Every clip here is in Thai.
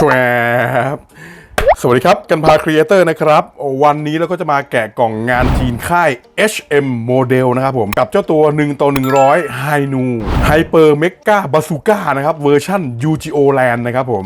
ชวบ สวัสดีครับ กันพาครีเอเตอร์นะครับ วันนี้เราก็จะมาแกะกล่องงานจีนค่าย HM Model นะครับผม กับเจ้าตัว 1 ต่อ 100 Hi Nu Hyper Mega Bazooka นะครับ เวอร์ชัน UGO Land นะครับผม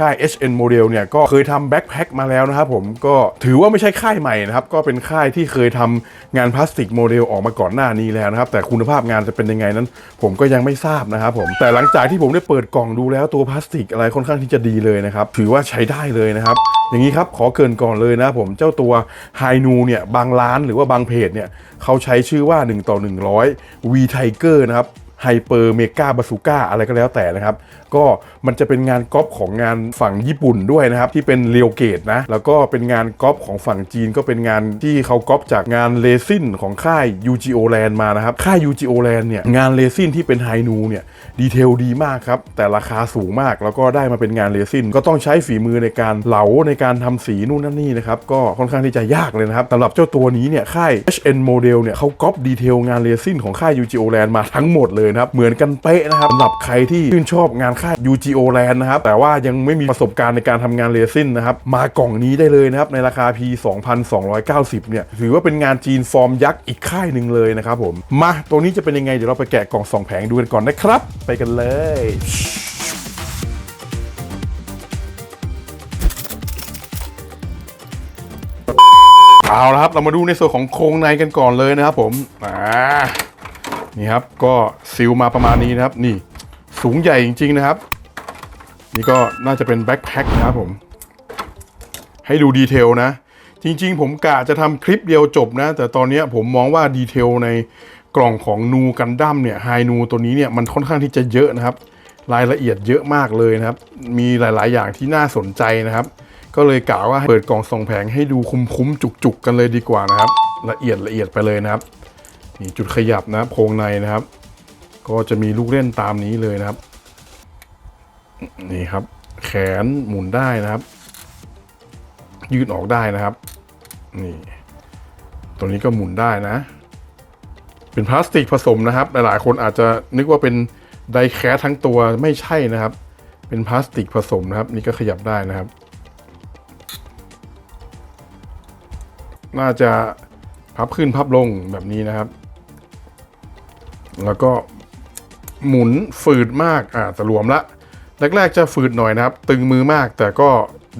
ค่าย HM Model เนี่ย ก็เคยทำแบ็คแพ็คมาแล้วนะครับผมก็ถือว่าไม่ใช่ค่ายใหม่นะครับ ก็เป็นค่ายที่เคยทำงานพลาสติกโมเดลออกมาก่อนหน้านี้แล้วนะครับ แต่คุณภาพงานจะเป็นยังไงนั้น ผมก็ยังไม่ทราบนะครับผมแต่หลังจากที่ผมได้เปิดกล่องดูแล้วตัวพลาสติกอะไรค่อนข้างที่จะดีเลยนะครับถือว่าใช้ได้เลยนะครับ อย่างนี้ครับขอเกินก่อนเลยนะผมเจ้าตัวไฮนูเนี่ยบางร้านหรือว่าบางเพจเนี่ยเขาใช้ชื่อว่า 1 ต่อ 100 V Tiger นะครับไฮเปอร์เมกาบาซูก้าอะไรก็แล้วแต่นะครับ ก็มันจะเป็นงานก๊อปของงานฝั่งญี่ปุ่นด้วยนะครับ ที่เป็นเรียวเกตนะ แล้วก็เป็นงานก๊อปของฝั่งจีนก็เป็นงานที่เขาก๊อปจากงานเลซินของค่าย UGO Land มานะครับ ค่าย UGO Land เนี่ย งานเลซินที่เป็นไฮนูเนี่ย ดีเทลดีมากครับ แต่ราคาสูงมากแล้วก็ได้มาเป็นงานเลซินก็ต้องใช้ฝีมือในการเหลาในการทำสีนู่นนั่นนี่นะครับก็ค่อนข้างที่จะยากเลยนะครับสำหรับเจ้าตัวนี้เนี่ยค่าย HN Model เนี่ยเขาก๊อปดีเทลงานเลซินของค่าย UGO Land มาทั้งหมดเลยนะครับเหมือนกันเป๊ะนะครับสำหรับใครที่ชื่นชอบงานค่าย UGO Land นะครับ แต่ว่ายังไม่มีประสบการณ์ในการทำงานเลซินนะครับ มากล่องนี้ได้เลยนะครับ ในราคา P 2,290 เนี่ย ถือว่าเป็นงานจีนฟอร์มยักษ์อีกค่ายหนึ่งเลยนะครับผม มาตัวนี้จะเป็นยังไง เดี๋ยวเราไปแกะกล่องสองแผงดูกันก่อนนะครับ ไปกันเลยเอาละครับเรามาดูในส่วนของโครงในกันก่อนเลยนะครับผมอ่านี่ครับก็ซิลมาประมาณนี้นะครับนี่ สูงใหญ่จริง ๆ นะครับ นี่ก็น่าจะเป็นแบ็คแพ็คนะครับผม ให้ดูดีเทลนะ จริง ๆ ผมกะจะทำคลิปเดียวจบนะ แต่ตอนนี้ผมมองว่าดีเทลในกล่องของนูกันดั้มเนี่ยไฮนูตัวนี้เนี่ยมันค่อนข้างที่จะเยอะนะครับ รายละเอียดเยอะมากเลยนะครับ มีหลาย ๆ อย่างที่น่าสนใจนะครับ ก็เลยกะว่าเปิดกล่องส่งแผงให้ดูคุ้มๆจุกๆ กันเลยดีกว่านะครับ ละเอียดละเอียดไปเลยนะครับนี่จุดขยับนะโครงในนะครับ ก็จะมีลูกเล่นตามนี้เลยนะครับ นี่ครับ แขนหมุนได้นะครับ ยืดออกได้นะครับ นี่ ตัวนี้ก็หมุนได้นะ เป็นพลาสติกผสมนะครับ หลายๆ คนอาจจะนึกว่าเป็นไดแคสทั้งตัวไม่ใช่นะครับ เป็นพลาสติกผสมนะครับ นี่ก็ขยับได้นะครับ น่าจะพับขึ้นพับลงแบบนี้นะครับ แล้วก็ หมุนฝืดมากอ่าแต่รวมละแรกๆจะฝืดหน่อยนะครับ ตึงมือมากแต่ก็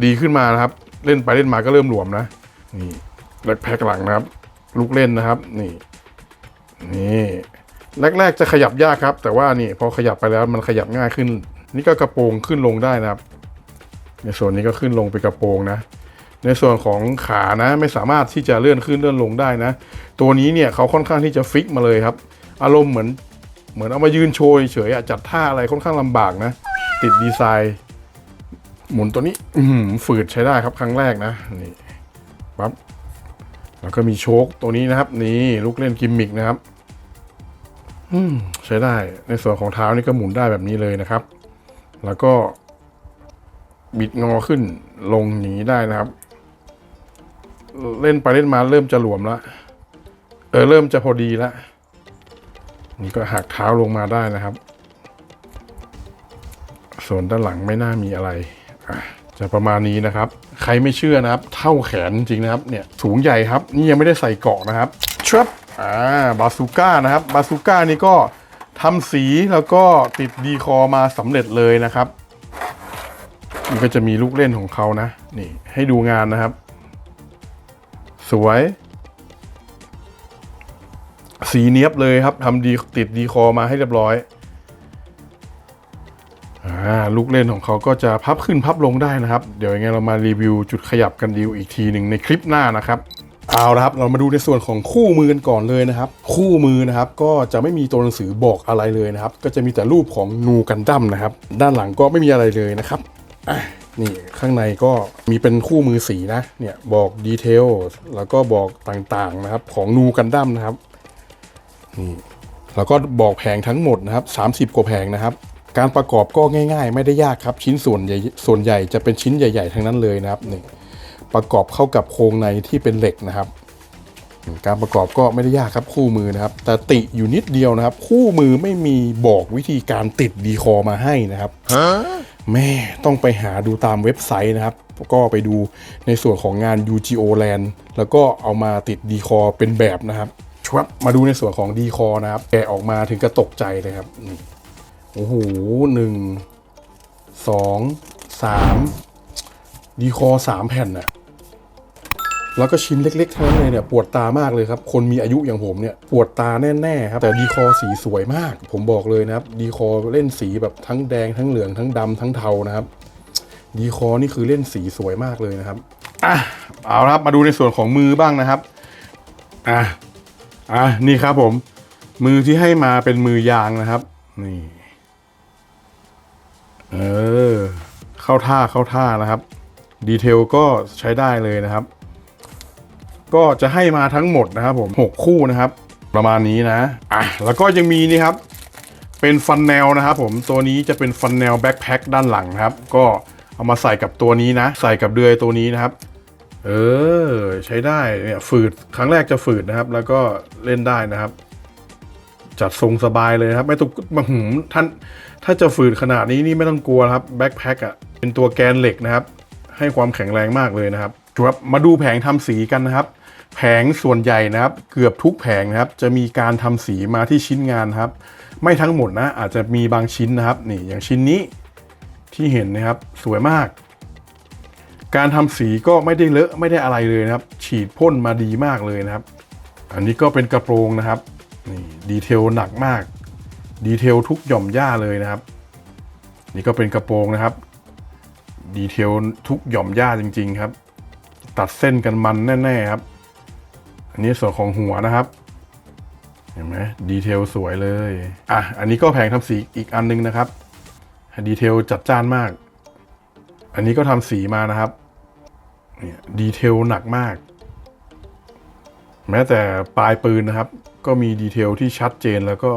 ดีขึ้นมานะครับ เล่นไปเล่นมาก็เริ่มหลวมนะนี่แบ็คแพ็คหลังนะครับ ลูกเล่นนะครับ นี่นี่แรกๆจะขยับยากครับ แต่ว่านี่พอขยับไปแล้วมันขยับง่ายขึ้น นี่ก็กระโปรงขึ้นลงได้นะครับ ในส่วนนี้ก็ขึ้นลงเป็นกระโปรงนะ ในส่วนของขานะ ไม่สามารถที่จะเลื่อนขึ้นเลื่อนลงได้นะ ตัวนี้เนี่ยเขาค่อนข้างที่จะฟิกมาเลยครับ อารมณ์เหมือน เหมือนเอามายืนโชว์เฉยๆจัดท่าอะไรค่อนข้างลำบากนะ ติดดีไซน์ หมุนตัวนี้ อืฝืดใช้ได้ครับครั้งแรกนะนี่ปั๊บแล้วก็มีโชคตัวนี้นะครับ นี่ลูกเล่นกิมมิกนะครับ อืมใช้ได้ในส่วนของเท้านี่ก็หมุนได้แบบนี้เลยนะครับ แล้วก็ บิดงอขึ้นลงอย่างนี้ได้นะครับ เล่นไปเล่นมาเริ่มจะหลวมแล้วเออเริ่มจะพอดีแล้ว นี่ก็หักเท้าลงมาได้นะครับ ส่วนด้านหลังไม่น่ามีอะไรจะประมาณนี้นะครับ ใครไม่เชื่อนะครับ เท่าแขนจริงนะครับ เนี่ยสูงใหญ่ครับ นี่ยังไม่ได้ใส่เกาะนะครับชับอ่าบาซูก้านะครับ บาซูก้านี่ก็ทำสีแล้วก็ติดดีคอมาสำเร็จเลยนะครับนี่ก็จะมีลูกเล่นของเขานะ นี่ให้ดูงานนะครับ สวย สีเนี้ยบเลยครับทำดีติดดีคอมาให้เรียบร้อยอลูกเล่นของเขาก็จะพับขึ้นพับลงได้นะครับ เดี๋ยวยังไงเรามารีวิวจุดขยับกันดีอีกทีหนึ่งในคลิปหน้านะครับ เอาละครับ เรามาดูในส่วนของคู่มือกันก่อนเลยนะครับ คู่มือนะครับก็จะไม่มีตัวหนังสือบอกอะไรเลยนะครับ ก็จะมีแต่รูปของนูกันดั้มนะครับ ด้านหลังก็ไม่มีอะไรเลยนะครับนี่ข้างในก็มีเป็นคู่มือสีนะเนี่ยบอกดีเทลแล้วก็บอกต่างๆนะครับของนูกันดั้มนะครับ นี่แล้วก็บอกแผงทั้งหมดนะครับ 30 กว่าแผงนะครับ การประกอบก็ง่าย ๆ ไม่ได้ยากครับ ชิ้นส่วนใหญ่ส่วนใหญ่จะเป็นชิ้นใหญ่ ๆ ทั้งนั้นเลยนะครับนี่ประกอบเข้ากับโครงในที่เป็นเหล็กนะครับ การประกอบก็ไม่ได้ยากครับคู่มือนะครับ แต่ติอยู่นิดเดียวนะครับ คู่มือไม่มีบอกวิธีการติดดีคอมาให้นะครับแม่ต้องไปหาดูตามเว็บไซต์นะครับ ก็ไปดูในส่วนของงาน UGO Land แล้วก็เอามาติดดีคอเป็นแบบนะครับ ชวับมาดูในส่วนของดีคอนะครับ แกะออกมาถึงกระตกใจเลยครับโอ้โหหนึ่งสองสามดีคอสามแผ่นน่ะแล้วก็ชิ้นเล็กๆเท่านั้นเลยเนี่ยปวดตามากเลยครับ คนมีอายุอย่างผมเนี่ยปวดตาแน่ๆครับ แต่ดีคอสีสวยมาก ผมบอกเลยนะครับ ดีคอเล่นสีแบบทั้งแดงทั้งเหลืองทั้งดำทั้งเทานะครับ ดีคอนี่คือเล่นสีสวยมากเลยนะครับอะเอาละครับมาดูในส่วนของมือบ้างนะครับอะ อะนี่ครับผม มือที่ให้มาเป็นมือยางนะครับ นี่ เออ เข้าท่าเข้าท่านะครับ ดีเทลก็ใช้ได้เลยนะครับ ก็จะให้มาทั้งหมดนะครับผม 6 คู่นะครับ ประมาณนี้นะ อะ แล้วก็ยังมีนี่ครับ เป็นฟันแนลนะครับผม ตัวนี้จะเป็นฟันแนลแบ็คแพ็คด้านหลังนะครับ ก็เอามาใส่กับตัวนี้นะ ใส่กับเดือยตัวนี้นะครับ เออ ใช้ได้เนี่ยฝืดครั้งแรกจะฝืดนะครับ แล้วก็เล่นได้นะครับ จัดทรงสบายเลยครับ ไม่ต้องมาหืมท่านถ้าจะฝืดขนาดนี้นี่ไม่ต้องกลัวครับแบ็คแพ็คอะเป็นตัวแกนเหล็กนะครับ ให้ความแข็งแรงมากเลยนะครับครับมาดูแผงทำสีกันนะครับ แผงส่วนใหญ่นะครับ เกือบทุกแผงนะครับ จะมีการทำสีมาที่ชิ้นงานครับ ไม่ทั้งหมดนะ อาจจะมีบางชิ้นนะครับ นี่อย่างชิ้นนี้ที่เห็นนะครับสวยมาก การทำสีก็ไม่ได้เลอะไม่ได้อะไรเลยนะครับ ฉีดพ่นมาดีมากเลยนะครับ อันนี้ก็เป็นกระโปรงนะครับนี่ดีเทลหนักมาก ดีเทลทุกหย่อมหญ้าเลยนะครับ นี่ก็เป็นกระโปรงนะครับ ดีเทลทุกหย่อมหญ้าจริง ๆครับ ตัดเส้นกันมันแน่ๆครับ อันนี้ส่วนของหัวนะครับเห็นไหมดีเทลสวยเลย อะ อันนี้ก็แผงทำสีอีกอันนึงนะครับ ดีเทลจัดจ้านมาก อันนี้ก็ทำสีมานะครับเนี่ยดีเทลหนักมาก แม้แต่ปลายปืนนะครับ ก็มีดีเทลที่ชัดเจนแล้วก็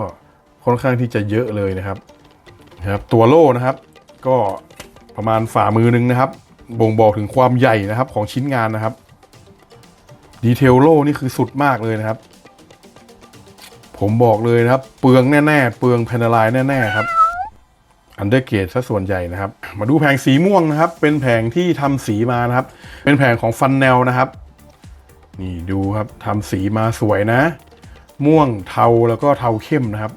ค่อนข้างที่จะเยอะเลยนะครับนะครับ ตัวโล่นะครับ ก็ประมาณฝ่ามือนึงนะครับ บ่งบอกถึงความใหญ่นะครับของชิ้นงานนะครับดีเทลโล่นี่คือสุดมากเลยนะครับ ผมบอกเลยนะครับ เปลืองแน่ ๆ เปลืองแพนลายแน่ ๆ ครับ อันเดอร์เกตซะส่วนใหญ่นะครับ มาดูแผงสีม่วงนะครับ เป็นแผงที่ทำสีมานะครับ เป็นแผงของฟันแนลนะครับ นี่ดูครับทำสีมาสวยนะ ม่วงเทาแล้วก็เทาเข้มนะครับ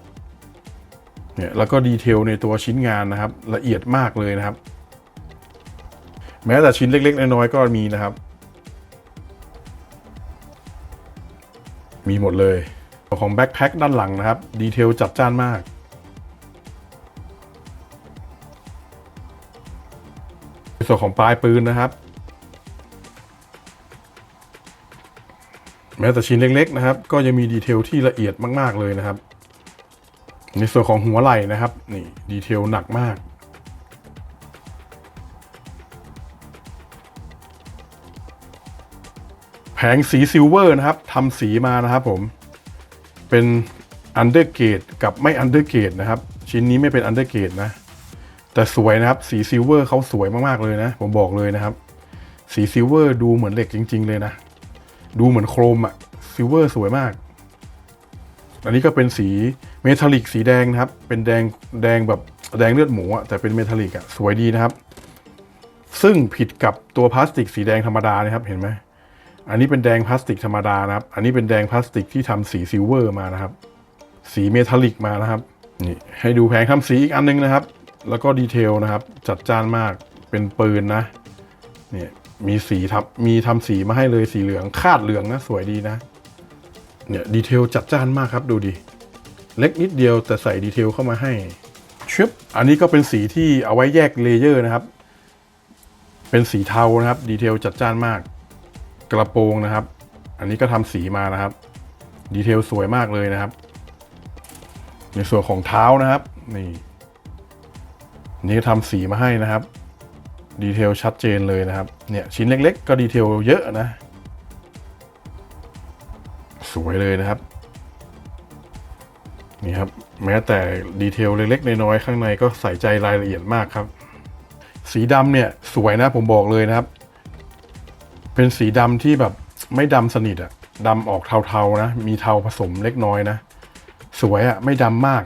เนี่ยแล้วก็ดีเทลในตัวชิ้นงานนะครับ ละเอียดมากเลยนะครับ แม้แต่ชิ้นเล็กๆ น้อยๆก็มีนะครับ มีหมดเลย ของแบ็คแพ็คด้านหลังนะครับ ดีเทลจัดจ้านมาก ส่วนของปลายปืนนะครับ แม้แต่ชิ้นเล็กๆนะครับ ก็ยังมีดีเทลที่ละเอียดมาก ๆ เลยนะครับ ในส่วนของหัวไหล่นะครับ นี่ดีเทลหนักมากแผงสีซิลเวอร์นะครับทำสีมานะครับผมเป็นอันเดอร์เกตกับไม่อันเดอร์เกตนะครับ ชิ้นนี้ไม่เป็นอันเดอร์เกตนะ แต่สวยนะครับ สีซิลเวอร์เขาสวยมากๆเลยนะ ผมบอกเลยนะครับ สีซิลเวอร์ดูเหมือนเหล็กจริง ๆ เลยนะ ดูเหมือนโครมอะซิลเวอร์สวยมาก อันนี้ก็เป็นสีเมทัลลิกสีแดงนะครับ เป็นแดงแดงแบบแดงเลือดหมูอะแต่เป็นเมทัลลิกอะสวยดีนะครับ ซึ่งผิดกับตัวพลาสติกสีแดงธรรมดานะครับเห็นไหมอันนี้เป็นแดงพลาสติกธรรมดานะครับ อันนี้เป็นแดงพลาสติกที่ทำสีซิลเวอร์มานะครับ สีเมทัลลิกมานะครับ นี่ให้ดูแผงทำสีอีกอันนึงนะครับ แล้วก็ดีเทลนะครับ จัดจ้านมากเป็นปืนนะเนี่ยมีสีทับมีทำสีมาให้เลยสีเหลืองคาดเหลืองนะสวยดีนะเนี่ยดีเทลจัดจ้านมากครับดูดิเล็กนิดเดียวแต่ใส่ดีเทลเข้ามาให้ชึบอันนี้ก็เป็นสีที่เอาไว้แยกเลเยอร์นะครับ เป็นสีเทานะครับ ดีเทลจัดจ้านมาก กระโปรงนะครับ อันนี้ก็ทำสีมานะครับ ดีเทลสวยมากเลยนะครับ ในส่วนของเท้านะครับนี่ นี่ทำสีมาให้นะครับ ดีเทลชัดเจนเลยนะครับ เนี่ยชิ้นเล็กๆ ก็ดีเทลเยอะนะ สวยเลยนะครับ นี่ครับ แม้แต่ดีเทลเล็กๆ น้อยๆ ข้างในก็ใส่ใจรายละเอียดมากครับ สีดำเนี่ยสวยนะผมบอกเลยนะครับ เป็นสีดำที่แบบไม่ดำสนิทอะดำออกเทาๆนะ มีเทาผสมเล็กน้อยนะ สวยอะไม่ดำมาก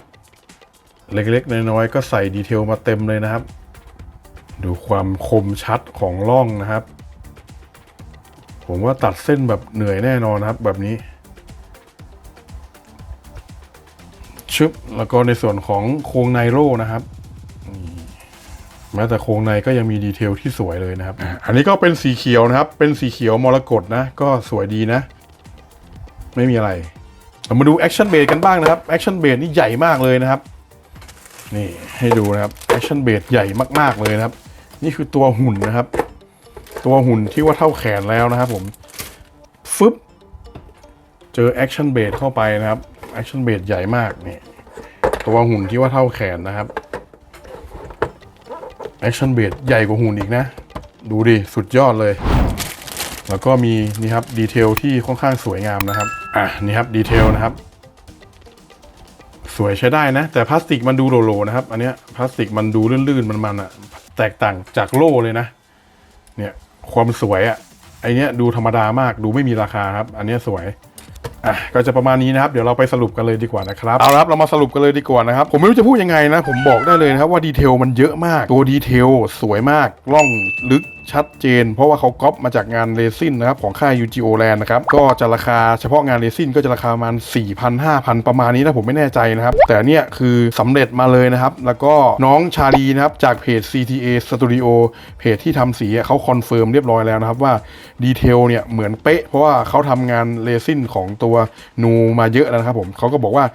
เล็กๆน้อยๆก็ใส่ดีเทลมาเต็มเลยนะครับ ดูความคมชัดของร่องนะครับ ผมว่าตัดเส้นแบบเหนื่อยแน่นอนนะครับ แบบนี้ชึบแล้วก็ในส่วนของโครงไนโร่นะครับแม้แต่โครงในก็ยังมีดีเทลที่สวยเลยนะครับ อันนี้ก็เป็นสีเขียวนะครับ เป็นสีเขียวมรกตนะ ก็สวยดีนะ ไม่มีอะไร เรามาดูแอคชั่นเบดกันบ้างนะครับ แอคชั่นเบดนี่ใหญ่มากเลยนะครับ นี่ให้ดูนะครับแอคชั่นเบดใหญ่มากๆเลยนะครับ นี่คือตัวหุ่นนะครับ ตัวหุ่นที่ว่าเท่าแขนแล้วนะครับผมฟึบเจอแอคชั่นเบดเข้าไปนะครับแอคชั่นเบดใหญ่มากนี่ตัวหุ่นที่ว่าเท่าแขนนะครับแอคชั่นเบดใหญ่กว่าหุ่นอีกนะ ดูดิ สุดยอดเลย แล้วก็มีนี่ครับดีเทลที่ค่อนข้างสวยงามนะครับ อะนี่ครับดีเทลนะครับ วยใช้ได้นะ แต่พลาสติกมันดูโลๆนะครับ อันเนี้ยพลาสติกมันดูลื่นๆมันๆอะแตกต่างจากโล่เลยนะ เนี่ยความสวยอะไอเนี้ยดูธรรมดามากดูไม่มีราคาครับ อันเนี้ยสวยอะก็จะประมาณนี้นะครับเดี๋ยวเราไปสรุปกันเลยดีกว่านะครับเอาละครับเรามาสรุปกันเลยดีกว่านะครับ ผมไม่รู้จะพูดยังไงนะ ผมบอกได้เลยนะครับว่าดีเทลมันเยอะมาก ตัวดีเทลสวยมากล่องลึกชัดเจน เพราะว่าเขาก๊อปมาจากงานเรซินนะครับของค่าย UGO Land นะครับก็จะราคาเฉพาะงานเรซินก็จะราคาประมาณ 4,000 5,000 ประมาณนี้นะผมไม่แน่ใจนะครับ แต่เนี่ยคือสำเร็จมาเลยนะครับ แล้วก็น้องชาลีนะครับ จากเพจ CTA Studio เพจที่ทำสีเขาคอนเฟิร์มเรียบร้อยแล้วนะครับว่าดีเทลเนี่ยเหมือนเป๊ะ เพราะว่าเขาทำงานเรซินของตัวนูมาเยอะแล้วนะครับผมเขาก็บอกว่า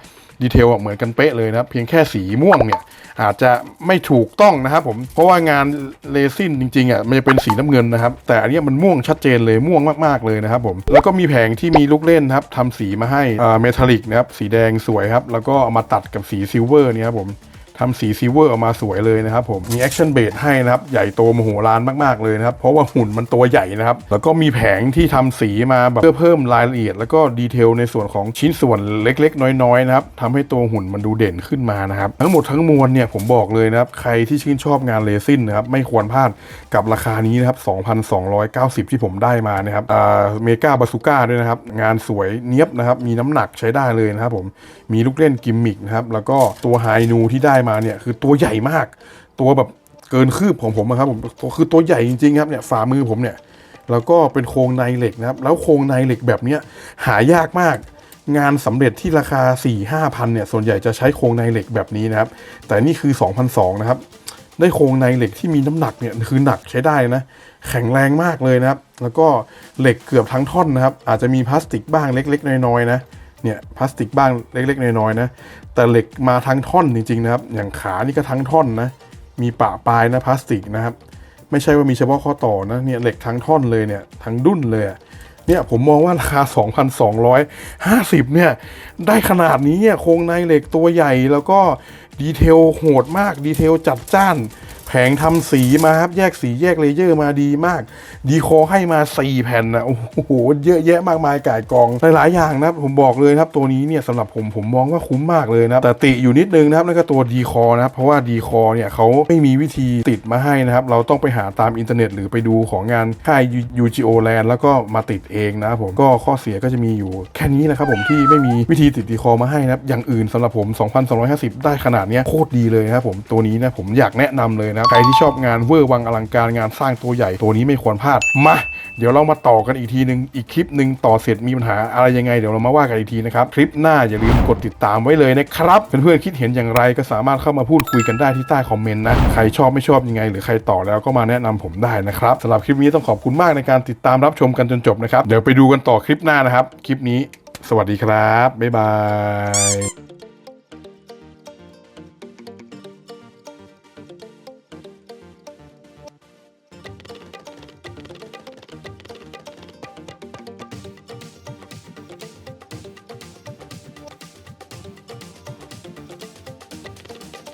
ดีเทลเหมือนกันเป๊ะเลยนะครับ เพียงแค่สีม่วงเนี่ย อาจจะไม่ถูกต้องนะครับผม เพราะว่างานเลซินจริงๆอะมันจะเป็นสีน้ำเงินนะครับ แต่อันนี้มันม่วงชัดเจนเลยม่วงมากๆเลยนะครับผม แล้วก็มีแผงที่มีลูกเล่นนะครับทำสีมาให้อ่าเมทัลลิกนะครับ สีแดงสวยครับ แล้วก็เอามาตัดกับสีซิลเวอร์เนี่ยครับผม ทำสีซิลเวอร์ออกมาสวยเลยนะครับผมมีแอคชั่นเบสให้นะครับ ใหญ่โตมโหฬารมากๆเลยนะครับ เพราะว่าหุ่นมันตัวใหญ่นะครับ แล้วก็มีแผงที่ทำสีมาแบบเพื่อเพิ่มรายละเอียด แล้วก็ดีเทลในส่วนของชิ้นส่วนเล็ก ๆ น้อยๆนะครับทำให้ตัวหุ่นมันดูเด่นขึ้นมานะครับ ทั้งหมดทั้งมวลเนี่ยผมบอกเลยนะครับ ใครที่ชื่นชอบงานเลซินนะครับไม่ควรพลาดกับราคานี้นะครับ2,290 ที่ผมได้มานะครับอ่าเมกาบาซูก้าด้วยนะครับงานสวยเนี้ยบนะครับมีน้ำหนักใช้ได้เลยนะครับผมมีลูกเล่นกิมมิกนะครับแล้วก็ตัวไฮนูที่ได้มาเนี่ยคือตัวใหญ่มาก ตัวแบบเกินคืบของผมนะครับผมคือตัวใหญ่จริงๆครับเนี่ยฝ่ามือผมเนี่ยแล้วก็เป็นโครงในเหล็กนะครับ แล้วโครงในเหล็กแบบเนี้ยหายากมาก งานสำเร็จที่ราคา 4 5 0 0 0เนี่ยส่วนใหญ่จะใช้โครงในเหล็กแบบนี้นะครับ แต่นี่คือ 2,200นะครับ ได้โครงในเหล็กที่มีน้ำหนักเนี่ยคือหนักใช้ได้นะ แข็งแรงมากเลยนะครับ แล้วก็เหล็กเกือบทั้งท่อนนะครับ อาจจะมีพลาสติกบ้างเล็ก ๆ น้อยๆนะ เนี่ยพลาสติกบ้างเล็ก ๆ น้อยๆนะ แต่เหล็กมาทั้งท่อนจริงๆนะครับ อย่างขานี่ก็ทั้งท่อนนะ มีปะปลายนะพลาสติกนะครับ ไม่ใช่ว่ามีเฉพาะข้อต่อนะ เนี่ยเหล็กทั้งท่อนเลยเนี่ยทั้งดุ้นเลยเนี่ยผมมองว่าราคา 2,250 เนี่ย ได้ขนาดนี้เนี่ยโครงในเหล็กตัวใหญ่แล้วก็ดีเทลโหดมากดีเทลจัดจ้าน แผงทำสีมาครับ แยกสีแยกเลเยอร์มาดีมาก ดีคอให้มา 4 แผ่นนะโอ้โห เยอะแยะมากมายก่ายกอง หลายๆอย่างนะผมบอกเลยครับ ตัวนี้เนี่ยสำหรับผมผมมองว่าคุ้มมากเลยนะแต่ติอยู่นิดนึงนะครับนั่นก็ตัวดีคอนะครับเพราะว่าดีคอเนี่ยเขาไม่มีวิธีติดมาให้นะครับ เราต้องไปหาตามอินเทอร์เน็ต หรือไปดูของงานค่าย UGO Land แล้วก็มาติดเองนะครับผมก็ข้อเสียก็จะมีอยู่แค่นี้นะครับผมที่ไม่มีวิธีติดดีคอมาให้นะครับอย่างอื่นสำหรับผม 2,250 ได้ขนาดเนี้ยโคตรดีเลยนะครับผมตัวนี้นะผมอยากแนะนำเลยนะครับใครที่ชอบงานเวอร์วังอลังการงานสร้างตัวใหญ่ตัวนี้ไม่ควรพลาดมา เดี๋ยวเรามาต่อกันอีกทีหนึ่งอีกคลิปหนึ่งต่อเสร็จมีปัญหาอะไรยังไงเดี๋ยวเรามาว่ากันอีกทีนะครับคลิปหน้าอย่าลืมกดติดตามไว้เลยนะครับเพื่อนๆคิดเห็นอย่างไรก็สามารถเข้ามาพูดคุยกันได้ที่ใต้คอมเมนต์นะใครชอบไม่ชอบยังไง หรือใครต่อแล้วก็มาแนะนำผมได้นะครับสำหรับคลิปนี้ต้องขอบคุณมากในการติดตามรับชมกันจนจบนะครับเดี๋ยวไปดูกันต่อคลิปหน้านะครับ คลิปนี้ สวัสดีครับบ๊ายบาย